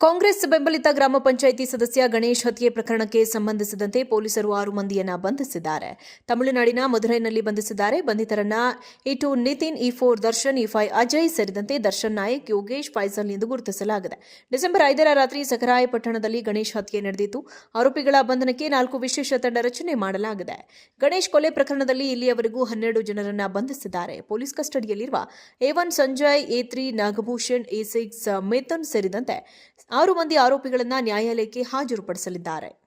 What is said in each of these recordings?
ಕಾಂಗ್ರೆಸ್ ಬೆಂಬಲಿತ ಗ್ರಾಮ ಪಂಚಾಯಿತಿ ಸದಸ್ಯ ಗಣೇಶ್ ಹತ್ಯೆ ಪ್ರಕರಣಕ್ಕೆ ಸಂಬಂಧಿಸಿದಂತೆ ಪೊಲೀಸರು ಆರು ಮಂದಿಯನ್ನ ಬಂಧಿಸಿದ್ದಾರೆ. ತಮಿಳುನಾಡಿನ ಮಧುರೈನಲ್ಲಿ ಬಂಧಿಸಿದ್ದಾರೆ. ಬಂಧಿತರನ್ನ A two Nitin, A four, Darshan, A five Ajay ಸೇರಿದಂತೆ ದರ್ಶನ್ ನಾಯಕ್, ಯೋಗೇಶ್, ಫೈಸಲ್ ಎಂದು ಗುರುತಿಸಲಾಗಿದೆ. ಡಿಸೆಂಬರ್ ಐದರ ರಾತ್ರಿ ಸಖರಾಯಪಟ್ಟಣದಲ್ಲಿ ಗಣೇಶ್ ಹತ್ಯೆ ನಡೆದಿತ್ತು ಆರೋಪಿಗಳ ಬಂಧನಕ್ಕೆ ನಾಲ್ಕು ವಿಶೇಷ ತಂಡ ರಚನೆ ಮಾಡಲಾಗಿದೆ. ಗಣೇಶ್ ಕೊಲೆ ಪ್ರಕರಣದಲ್ಲಿ ಇಲ್ಲಿಯವರೆಗೂ ಹನ್ನೆರಡು ಜನರನ್ನ ಬಂಧಿಸಿದ್ದಾರೆ. Police ಕಸ್ಟಡಿಯಲ್ಲಿರುವ A Sanjay, A three Nagabhushan, A six ಸೇರಿದಂತೆ ಆರು ಮಂದಿ ಆರೋಪಿಗಳನ್ನು ನ್ಯಾಯಾಲಯಕ್ಕೆ ಹಾಜರುಪಡಿಸಲಿದ್ದಾರೆ.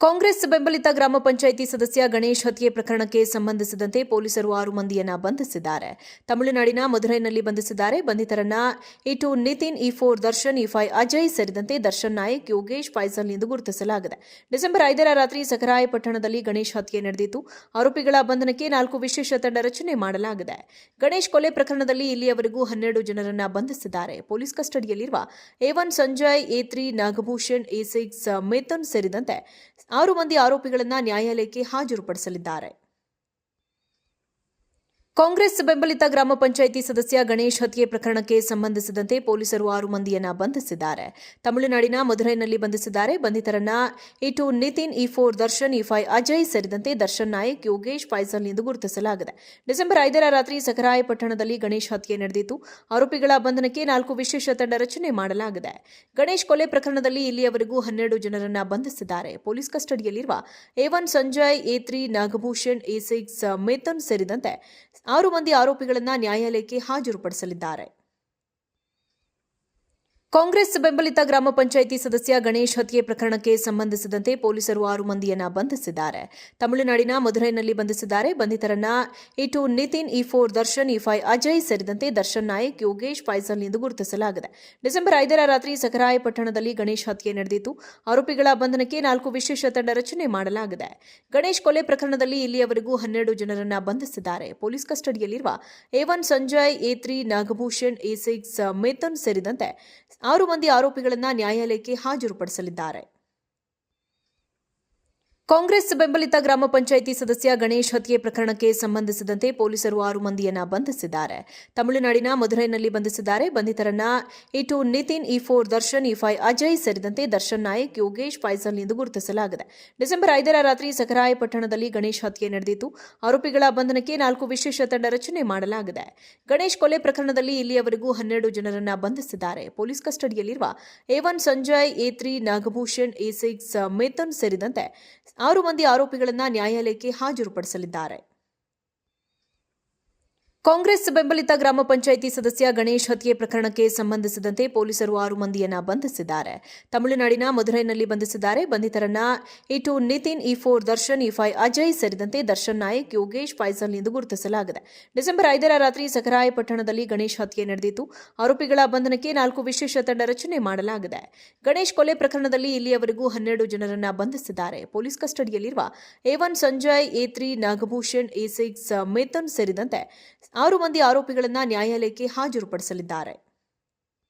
ಕಾಂಗ್ರೆಸ್ ಬೆಂಬಲಿತ ಗ್ರಾಮ ಪಂಚಾಯಿತಿ ಸದಸ್ಯ ಗಣೇಶ್ ಹತ್ಯೆ ಪ್ರಕರಣಕ್ಕೆ ಸಂಬಂಧಿಸಿದಂತೆ ಪೊಲೀಸರು ಆರು ಮಂದಿಯನ್ನ ಬಂಧಿಸಿದ್ದಾರೆ. ತಮಿಳುನಾಡಿನ ಮಧುರೈನಲ್ಲಿ ಬಂಧಿಸಿದ್ದಾರೆ. ಬಂಧಿತರನ್ನ A two Nitin, A four, Darshan, A five Ajay ಸೇರಿದಂತೆ ದರ್ಶನ್ ನಾಯಕ್, ಯೋಗೇಶ್, ಫೈಸಲ್ ಎಂದು ಗುರುತಿಸಲಾಗಿದೆ. ಡಿಸೆಂಬರ್ ಐದರ ರಾತ್ರಿ ಸಖರಾಯಪಟ್ಟಣದಲ್ಲಿ ಗಣೇಶ್ ಹತ್ಯೆ ನಡೆದಿತ್ತು ಆರೋಪಿಗಳ ಬಂಧನಕ್ಕೆ ನಾಲ್ಕು ವಿಶೇಷ ತಂಡ ರಚನೆ ಮಾಡಲಾಗಿದೆ. ಗಣೇಶ್ ಕೊಲೆ ಪ್ರಕರಣದಲ್ಲಿ ಇಲ್ಲಿಯವರೆಗೂ ಹನ್ನೆರಡು ಜನರನ್ನ ಬಂಧಿಸಿದ್ದಾರೆ. Police ಕಸ್ಟಡಿಯಲ್ಲಿರುವ A Sanjay, A three Nagabhushan, A six ಸೇರಿದಂತೆ ಆರು ಮಂದಿ ಆರೋಪಿಗಳನ್ನು ನ್ಯಾಯಾಲಯಕ್ಕೆ ಹಾಜರುಪಡಿಸಲಿದ್ದಾರೆ. ಕಾಂಗ್ರೆಸ್ ಬೆಂಬಲಿತ ಗ್ರಾಮ ಪಂಚಾಯಿತಿ ಸದಸ್ಯ ಗಣೇಶ್ ಹತ್ಯೆ ಪ್ರಕರಣಕ್ಕೆ ಸಂಬಂಧಿಸಿದಂತೆ ಪೊಲೀಸರು ಆರು ಮಂದಿಯನ್ನ ಬಂಧಿಸಿದ್ದಾರೆ. ತಮಿಳುನಾಡಿನ ಮಧುರೈನಲ್ಲಿ ಬಂಧಿಸಿದ್ದಾರೆ. ಬಂಧಿತರನ್ನ A two Nitin A four Darshan A five Ajay ಸೇರಿದಂತೆ ದರ್ಶನ್ ನಾಯಕ್, ಯೋಗೇಶ್ ಫೈಸಲ್ ಎಂದು ಗುರುತಿಸಲಾಗಿದೆ. ಡಿಸೆಂಬರ್ ಐದರ ರಾತ್ರಿ ಸಕರಾಯಪಟ್ಟಣದಲ್ಲಿ ಗಣೇಶ್ ಹತ್ಯೆ ನಡೆದಿತ್ತು ಆರೋಪಿಗಳ ಬಂಧನಕ್ಕೆ ನಾಲ್ಕು ವಿಶೇಷ ತಂಡ ರಚನೆ ಮಾಡಲಾಗಿದೆ. ಗಣೇಶ್ ಕೊಲೆ ಪ್ರಕರಣದಲ್ಲಿ ಇಲ್ಲಿಯವರೆಗೂ ಹನ್ನೆರಡು ಜನರನ್ನ ಬಂಧಿಸಿದ್ದಾರೆ. Police ಕಸ್ಟಡಿಯಲ್ಲಿರುವ A one Sanjay, A three Nagabhushan, A six ಮೇತನ್ ಸೇರಿದಂತೆ ಆರು ಮಂದಿ ಆರೋಪಿಗಳನ್ನು ನ್ಯಾಯಾಲಯಕ್ಕೆ ಹಾಜರುಪಡಿಸಲಿದ್ದಾರೆ. ಕಾಂಗ್ರೆಸ್ ಬೆಂಬಲಿತ ಗ್ರಾಮ ಪಂಚಾಯಿತಿ ಸದಸ್ಯ ಗಣೇಶ್ ಹತ್ಯೆ ಪ್ರಕರಣಕ್ಕೆ ಸಂಬಂಧಿಸಿದಂತೆ ಪೊಲೀಸರು ಆರು ಮಂದಿಯನ್ನ ಬಂಧಿಸಿದ್ದಾರೆ. ತಮಿಳುನಾಡಿನ ಮಧುರೈನಲ್ಲಿ ಬಂಧಿಸಿದ್ದಾರೆ. ಬಂಧಿತರನ್ನ A two Nitin, A four, Darshan, A five, Ajay ಸೇರಿದಂತೆ ದರ್ಶನ್ ನಾಯಕ್, ಯೋಗೇಶ್, ಫೈಸಲ್ ಎಂದು ಗುರುತಿಸಲಾಗಿದೆ. ಡಿಸೆಂಬರ್ ಐದರ ರಾತ್ರಿ ಸಖರಾಯಪಟ್ಟಣದಲ್ಲಿ ಗಣೇಶ್ ಹತ್ಯೆ ನಡೆದಿತ್ತು ಆರೋಪಿಗಳ ಬಂಧನಕ್ಕೆ ನಾಲ್ಕು ವಿಶೇಷ ತಂಡ ರಚನೆ ಮಾಡಲಾಗಿದೆ. ಗಣೇಶ್ ಕೊಲೆ ಪ್ರಕರಣದಲ್ಲಿ ಇಲ್ಲಿಯವರೆಗೂ ಹನ್ನೆರಡು ಜನರನ್ನ ಬಂಧಿಸಿದ್ದಾರೆ. Police ಕಸ್ಟಡಿಯಲ್ಲಿರುವ A one Sanjay, A three Nagabhushan, A six ಮೇತನ್ ಸೇರಿದಂತೆ ಆರು ಮಂದಿ ಆರೋಪಿಗಳನ್ನು ನ್ಯಾಯಾಲಯಕ್ಕೆ ಹಾಜರುಪಡಿಸಲಿದ್ದಾರೆ. ಕಾಂಗ್ರೆಸ್ ಬೆಂಬಲಿತ ಗ್ರಾಮ ಪಂಚಾಯಿತಿ ಸದಸ್ಯ ಗಣೇಶ್ ಹತ್ಯೆ ಪ್ರಕರಣಕ್ಕೆ ಸಂಬಂಧಿಸಿದಂತೆ ಪೊಲೀಸರು ಆರು ಮಂದಿಯನ್ನ ಬಂಧಿಸಿದ್ದಾರೆ. ತಮಿಳುನಾಡಿನ ಮಧುರೈನಲ್ಲಿ ಬಂಧಿಸಿದ್ದಾರೆ. ಬಂಧಿತರನ್ನ A two Nitin A four Darshan A five Ajay ಸೇರಿದಂತೆ ದರ್ಶನ್ ನಾಯಕ್, ಯೋಗೇಶ್, ಫೈಸಲ್ ಎಂದು ಗುರುತಿಸಲಾಗಿದೆ. ಡಿಸೆಂಬರ್ ಐದರ ರಾತ್ರಿ ಸಖರಾಯಪಟ್ಟಣದಲ್ಲಿ ಗಣೇಶ್ ಹತ್ಯೆ ನಡೆದಿತ್ತು ಆರೋಪಿಗಳ ಬಂಧನಕ್ಕೆ ನಾಲ್ಕು ವಿಶೇಷ ತಂಡ ರಚನೆ ಮಾಡಲಾಗಿದೆ. ಗಣೇಶ್ ಕೊಲೆ ಪ್ರಕರಣದಲ್ಲಿ ಇಲ್ಲಿಯವರೆಗೂ ಹನ್ನೆರಡು ಜನರನ್ನ ಬಂಧಿಸಿದ್ದಾರೆ. Police ಕಸ್ಟಡಿಯಲ್ಲಿರುವ A one Sanjay, A three Nagabhushan, A six ಮೇತನ್ ಸೇರಿದಂತೆ ಆರು ಮಂದಿ ಆರೋಪಿಗಳನ್ನು ನ್ಯಾಯಾಲಯಕ್ಕೆ ಹಾಜರುಪಡಿಸಲಿದ್ದಾರೆ. ಕಾಂಗ್ರೆಸ್ ಬೆಂಬಲಿತ ಗ್ರಾಮ ಪಂಚಾಯಿತಿ ಸದಸ್ಯ ಗಣೇಶ್ ಹತ್ಯೆ ಪ್ರಕರಣಕ್ಕೆ ಸಂಬಂಧಿಸಿದಂತೆ ಪೊಲೀಸರು ಆರು ಮಂದಿಯನ್ನ ಬಂಧಿಸಿದ್ದಾರೆ. ತಮಿಳುನಾಡಿನ ಮಧುರೈನಲ್ಲಿ ಬಂಧಿಸಿದ್ದಾರೆ. ಬಂಧಿತರನ್ನ A two Nitin, A four, Darshan, A five Ajay ಸೇರಿದಂತೆ ದರ್ಶನ್ ನಾಯಕ್, ಯೋಗೇಶ್, ಫೈಸಲ್ ಎಂದು ಗುರುತಿಸಲಾಗಿದೆ. ಡಿಸೆಂಬರ್ ಐದರ ರಾತ್ರಿ ಸಖರಾಯಪಟ್ಟಣದಲ್ಲಿ ಗಣೇಶ್ ಹತ್ಯೆ ನಡೆದಿತ್ತು ಆರೋಪಿಗಳ ಬಂಧನಕ್ಕೆ ನಾಲ್ಕು ವಿಶೇಷ ತಂಡ ರಚನೆ ಮಾಡಲಾಗಿದೆ. ಗಣೇಶ್ ಕೊಲೆ ಪ್ರಕರಣದಲ್ಲಿ ಇಲ್ಲಿಯವರೆಗೂ ಹನ್ನೆರಡು ಜನರನ್ನ ಬಂಧಿಸಿದ್ದಾರೆ. Police ಕಸ್ಟಡಿಯಲ್ಲಿರುವ A Sanjay, A three Nagabhushan, A six ಸೇರಿದಂತೆ ಆರು ಮಂದಿ ಆರೋಪಿಗಳನ್ನು ನ್ಯಾಯಾಲಯಕ್ಕೆ ಹಾಜರುಪಡಿಸಲಿದ್ದಾರೆ.